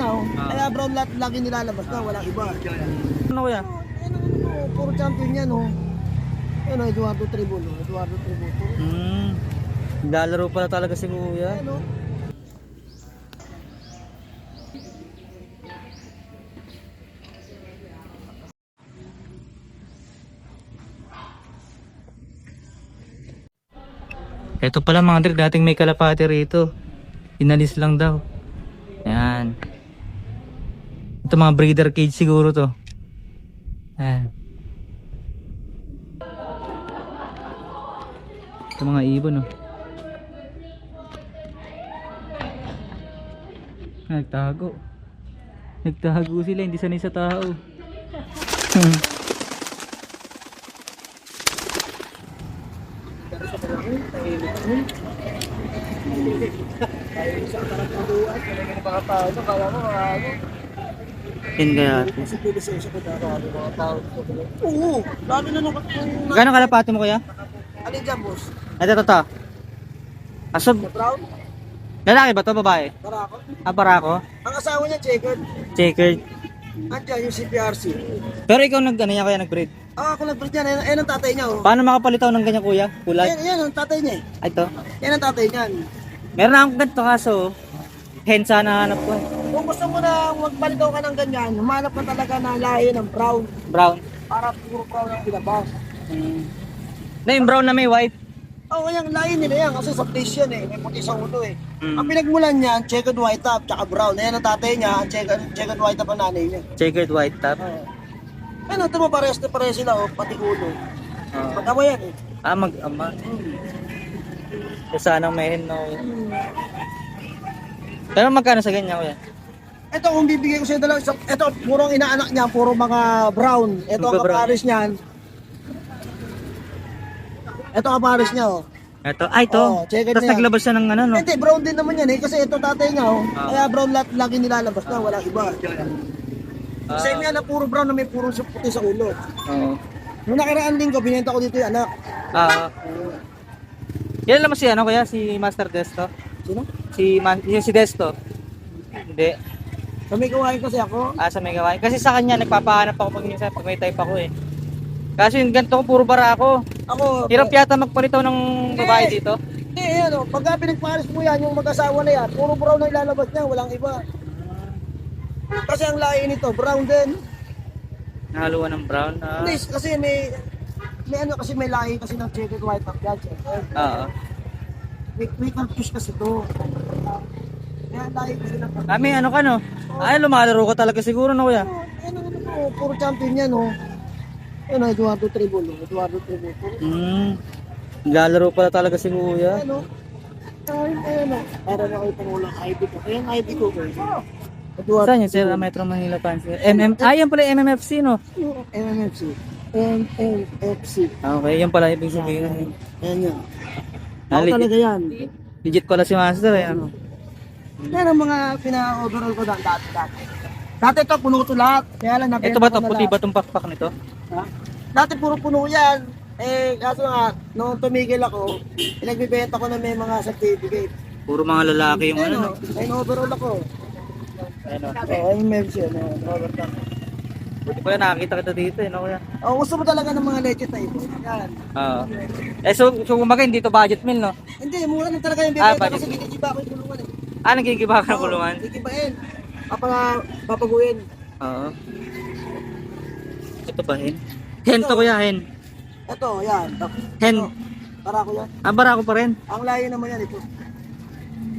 Oh. Ah. Kaya brown lot lagi nilalabas na, walang iba. Ano? Oh, Ayan ang ano, oh, puro champion yan, oh. Ayan, oh, Eduardo Tribulo, Eduardo Tribulo. Hmm. Naglalaro pala talaga si kuya. Ayan, oh. Ito pala mga dre, dating may kalapati rito. Inalis lang daw. Ayan. Ito mga breeder cage siguro to. Ayan. Ito mga ibon oh. Ah, Nagtago. Nagtago sila, hindi sanay sa tao. Ay, sa tarap ng duwan, kaya mga mga tao, no, kala mo, ano, Yan kaya. pilis sa isa ko daro, ano, mga tao. Oo, lalo na nung, nung, Gano'ng kalapati mo kuya? ano dyan, boss? Ito, ito, ito. Aso, The brown? lalaki ba to babae? Para ako. Ah, para ako? Ang asawa niya, checkered. Checkered. Andiyan yung CPRC. Pero ikaw nag ano yan kaya nag-breed? Ah, ako nag-breed yan. Ayan, ayan ang tatay niya, oh. Paano makapalitaw ng ganyan kuya? Kulay? Ayan, ayan ang tatay niya, eh. Ay, ito. Yan ang tatay niyan. Meron na akong ganito kaso. Hen sana hanap ko. eh. Kung gusto mo na magpalitaw ka ng ganyan, humanap ka talaga ng lahi ng brown Brown. para puro brown ang pinabas. Hmm. Na yung brown na may white. Oo, oh, yung lahi nila yan kasi sa place yan eh. May puti sa ulo eh. Hmm. Ang pinagmulan niya, checkered white top, tsaka brown. Ayan ang tatay niya, checkered, checkered white top ang nanay niya. Checkered white top. Oo. Ano, ito mo pares na pares sila, oh, pati ulo. Oh. Mag-ama yan eh. Ah, mag-ama. So, sana may no. Pero magkano sa ganyan kuya? Ito kung bibigay ko sa dalawa, so, ito puro ang inaanak niya, puro mga brown. Ito ang kapares niyan. Ito ang kapares niya oh. Ito. Ay, ito. Oh, checkered Tapos na yan. naglabas siya ng ano, no? Hindi, brown din naman yan eh, kasi ito tatay niya oh. Ah. Kaya brown lot lagi nilalabas na, wala iba. Ah. Same yan na puro brown na may puro puti sa ulo. Oo. Nung nakaraan linggo, binenta ko dito yung anak. Ah. Yan naman si ano kuya? Si Master Desto? Sino? Si, Ma- yung si Desto? Hindi. Sa may kawain kasi ako. Ah, sa may gawain. Kasi sa kanya, nagpapahanap ako pag minsan pag may type ako eh. Kasi yung ganito ko, puro bara ako. Ako, Hirap yata magpalitaw ng babae dito. Hindi, yan o. Pagka pinagpares mo yan, yung mag-asawa na yan, puro brown na ilalabas niya, walang iba. Kasi ang lahi nito, brown din. Nahaluan ng brown. Ah. Hindi, kasi may, may ano kasi may lahi kasi ng checkered white top yan. Oo. May, may cartouche kasi to. May ano ka no? Ay, lumalaro ka talaga siguro no kuya? Oh, ano, ano, ano, puro champion yan o. Ano, Eduardo Tribulo, Eduardo Tribulo. Hmm. Lalaro pala talaga si kuya. Ano? Ay, ayun o. Para na kayo pangulang ID ko. Ayan, ID ko. Eduardo Saan yun, sir? Metro Manila Fancy. MM, ah, yan pala yung MMFC, no? MMFC. MMFC. Ah, Okay, yan pala ibig sabihin. Ayan yan. Ah, Ako talaga yan. legit pala si Master, eh. ano? Yan ang mga pina-overall ko dati dati. Dati ito, puno to lahat. Kaya lang Ito ba ko to? na Puti ba itong pakpak nito? Ha? Dati puro puno yan. Eh, kaso nga, nung tumigil ako, pinagbibenta ko na may mga certificate. Puro mga lalaki yung ano, Ayun no? o, ayun overall ako. Ano? Oo, ayun MMFC. Ano, overall. Buti pala nakakita kita dito, eh, no? Kuya? Oh, gusto mo talaga ng mga legit type. Yan. Oo. Eh, so, so kumbaga hindi to budget meal, no? Hindi, mura lang talaga yung Ah, bibenta budget. kasi ginigiba ko yung kulungan eh. Ah, nagigiba ka ng kulungan? Gigibain. Papa, papaguin. Oo. Ito ba, hen? Hen to, kuya, hen. Ito, yan. Hen. Ito, Para ko yan. Ah, barako pa rin. Ang layo naman yan ito.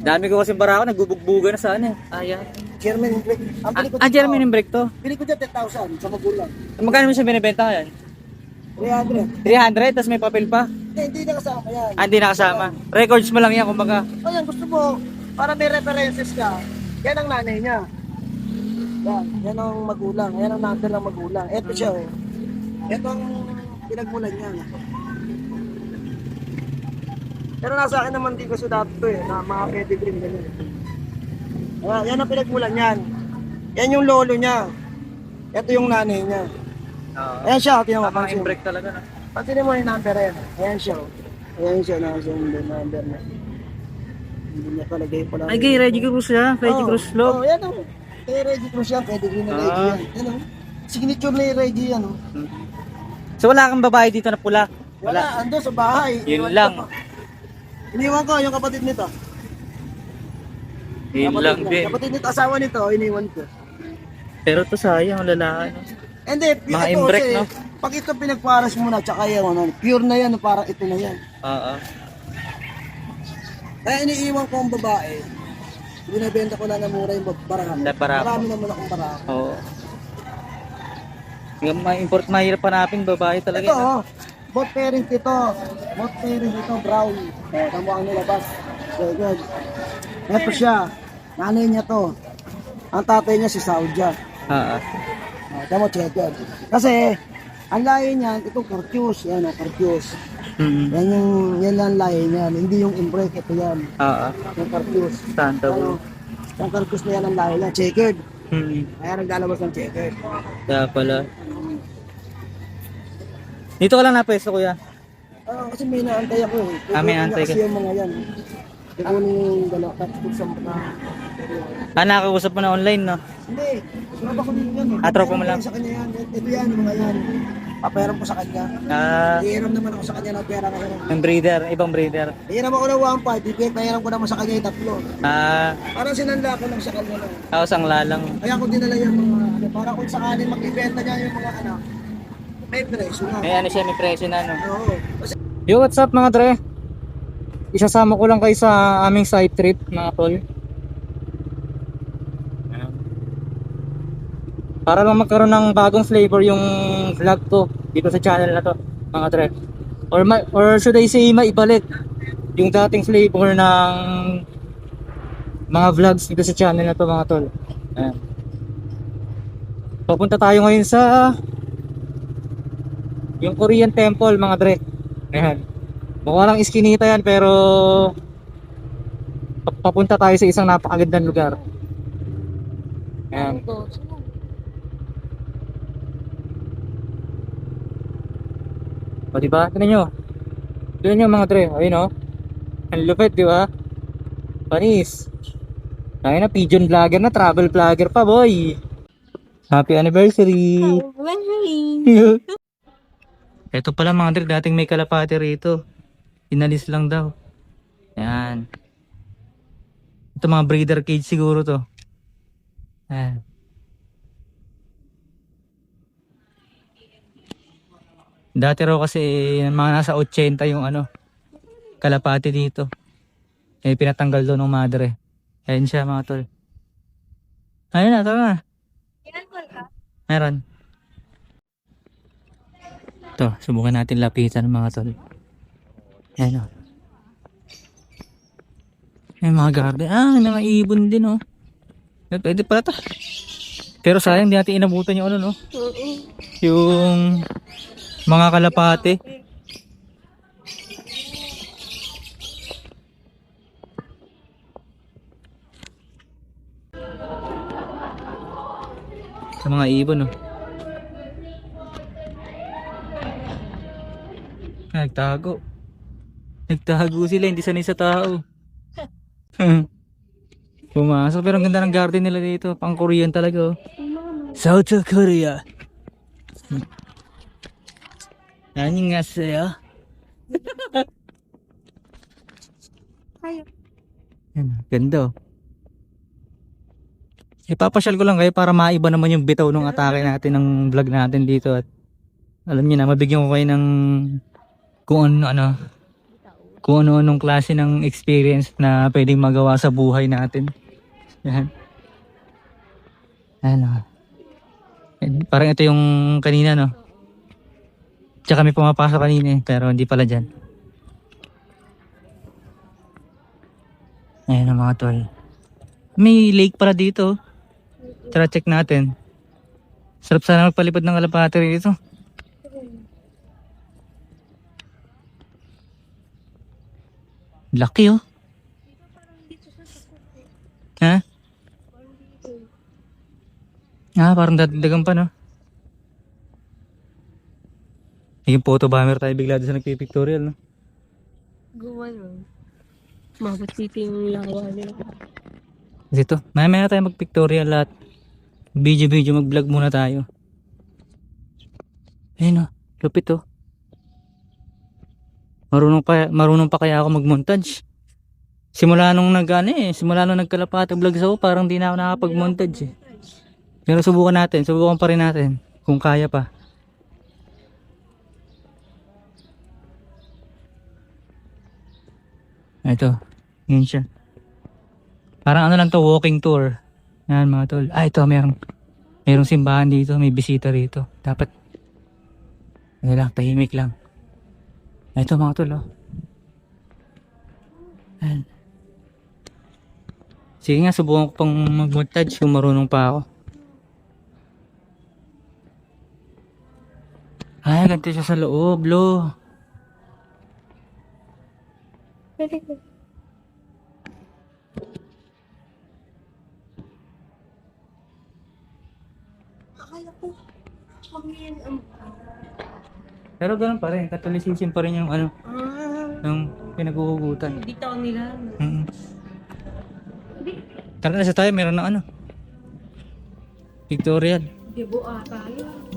Dami ko kasi barako, nagbubugbuga na saan, eh. Ah, yan. German break. Ang Ah, ko ah dito, yung break to. Pili ko dyan 10,000 sa magulang. Magkano mo siya binibenta yan? 300. 300, tapos may papel pa. Hindi, hindi na kasama yan. Ah, hindi nakasama. Records mo lang yan, kumbaga. O yan, gusto mo, para may references ka, yan ang nanay niya. Yan, yan ang magulang. Yan ang number ng magulang. Ito siya, oh. Ito ang pinagmulan niya. Pero nasa akin naman din kasi dati to eh, na mga pedigree ganyan. Ayan, yan ang pinagmulan niyan. Yan yung lolo niya. Ito yung nanay niya. Oo. Ayan siya, tinan mo. Ah, pansin mo. break talaga na. Pansinin mo yung number yan. Ayan siya. oh. Ayan siya, nasa yung number niya. Hindi niya palagay pala. Ay, gay, Reggie Cruz siya. Reggie Oo. Cruz Love. Oo, yan oh. Kay Reggie Cruz yan, pwede rin na Ah. Reggie yan. Yan o. Signature na yung Reggie yan o. So wala kang babae dito na pula? Wala, ando sa bahay. Yun Iniwan lang. ko. Iniwan ko, yung kapatid nito. Yun kapatid lang niya. din. Kapatid nito, asawa nito, iniwan ko. Pero to sayang, lalaki. no? Hindi, Mga ito imbrek, kasi, no? pag ito pinagparas mo na, tsaka ano, pure na yan, parang ito na yan. Oo. Kaya iniiwan ko ang babae, binibenta ko na na mura yung barako. Na barako. Marami naman akong barako. Oo. Yung ma-import mahirap hanapin babae talaga. Ito, no? oh, both parents ito. Both parents ito, brown. Oh, tamo ang nilabas. So, good. Ito siya. Nanay niya to. Ang tatay niya si Saudia. Oo. Oh, tamo, check. Kasi, ang layo niyan, itong Cartius. Yan o, Cartius. Mm. Yan yung, yan lang layo niyan. Hindi yung imbrek, ito yan. Oo. Yung Cartius. Santa Bro. yung Cartius na yan ang layo niya. Checkered. Mm. Kaya naglalabas ng checkered. Kaya pala. Dito ka lang na pwesto kuya. Ah, kasi may naantay ako eh. Ah, may naantay Kasi ka. yung mga yan. Kukunin yung dalawa. Tapos sa mga... Ah, nakakausap mo na online, no? Hindi. Tropa ko din yan eh. Ah, tropa mo lang. ko Sa kanya yan. Ito yan, mga yan. Paperam ko sa kanya. Ah, Hihiram naman ako sa kanya ng pera ngayon. yung breeder, ibang breeder. Hihiram ako ng 1.5. Ibig pahiram ko naman sa kanya yung tatlo. Ah, Parang sinanda ko lang sa kanya lang. ako ang lalang. Kaya ko dinala yung mga ano. Para kung sakaling mag-ibenta niya yung mga ano. May presyo na. May ano siya, may presyo na, no? Oo. Kasi Yo, what's up mga dre? Isasama ko lang kayo sa aming side trip, mga tol. Para lang magkaroon ng bagong flavor yung vlog ko dito sa channel na to, mga dre. Or, ma- or should I say, maibalik yung dating flavor ng mga vlogs dito sa channel na to, mga tol. Ayan. Papunta tayo ngayon sa yung Korean Temple, mga dre. Ayan. Mukha lang iskinita yan pero pa- papunta tayo sa isang napakagandang lugar. Ayan. O diba? Tignan nyo. Tignan nyo mga dre. Ayun o. Ang lupit, di ba? Panis. Ayun na, pigeon vlogger na, travel vlogger pa, boy. Happy anniversary! Ito pala mga dre, dating may kalapati rito. Inalis lang daw. Ayan. Ito mga breeder cage siguro to. Ayan. Dati raw kasi mga nasa 80 yung ano, kalapati dito. Eh pinatanggal doon ng madre. Ayan siya mga tol. Ayun na, tara na. Meron. Ito, subukan natin lapitan mga tol. Ayan o. May mga garden. Ah, may mga ibon din oh. Eh, Pwede pala to. Pero sayang di natin inabutan yung ano no. Yung mga kalapate. Sa mga ibon oh. Nagtago. Nagtago sila, hindi sanay sa tao. Pumasok, pero ang ganda ng garden nila dito. Pang Korean talaga oh. South Korea. 안녕하세요. Yan, ganda oh. Ipapasyal ko lang kayo para maiba naman yung bitaw ng atake natin ng vlog natin dito at alam niyo na mabigyan ko kayo ng kung ano ano kung ano anong klase ng experience na pwedeng magawa sa buhay natin. Yan. Ano. Parang ito yung kanina no. Tsaka may pumapasok kanina eh, pero hindi pala dyan. Ayan ang mga tol. May lake pala dito. Tara check natin. Sarap sana magpalipad ng kalapate dito. Laki oh. Ha? Ah, parang dadagan pa no? Yung photo bomber tayo bigla doon sa nagpipictorial no? Gumano. Mabot dito yung lawa nila. Kasi ito, mamaya na tayo mag-pictorial lahat. Video-video mag-vlog muna tayo. Ayun oh, lupit oh. Marunong pa marunong pa kaya ako mag-montage. Simula nung nag ano eh, simula nung nagkalapate vlog ako, parang di na ako nakapag-montage eh. Pero subukan natin, subukan pa rin natin kung kaya pa. Ito, yun siya. Parang ano lang to, walking tour. Yan mga tol. Ah, ito, merong, merong simbahan dito, may bisita rito. Dapat, ano lang, tahimik lang. Ito mga tol, oh. Ayan. Sige nga, subukan ko pang mag-montage kung marunong pa ako. Ay, ganito siya sa loob, lo. Pwede ko. Akala ko, pamilyan ang... Pero ganun pa rin, Catholicism pa rin yung ano, Ah, yung pinag-uugutan. hindi taon nila. Mm. Tara na sa tayo, meron na ano. Victorial. Debo ata yun.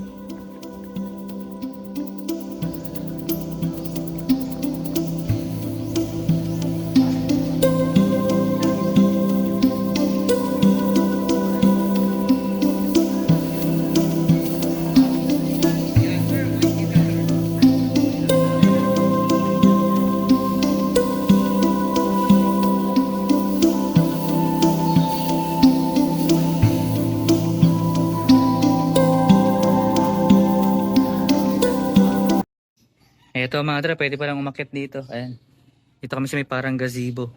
Eto mga tol, pwede palang umakyat dito. Ayan. Dito kami sa may parang gazebo.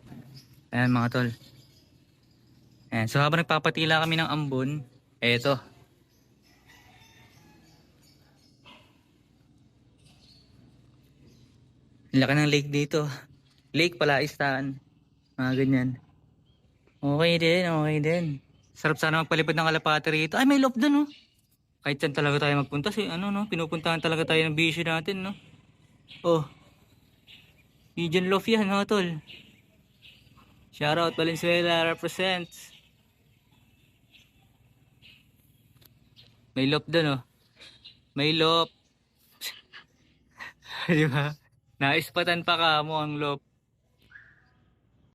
Ayan mga tol. Ayan. So habang nagpapatila kami ng ambon, eto. Laki ng lake dito. Lake pala, istaan. Mga ganyan. Okay din, okay din. Sarap sana magpalipad ng kalapate rito. Ay, may loft dun, oh. Kahit saan talaga tayo magpunta. Si, ano, no? Pinupuntahan talaga tayo ng bisyo natin, no? Oh. Pigeon loaf yan, mga tol. Shoutout Valenzuela represents. May loaf dun, oh. May loaf. Di ba? Naispatan pa ka mo ang loaf.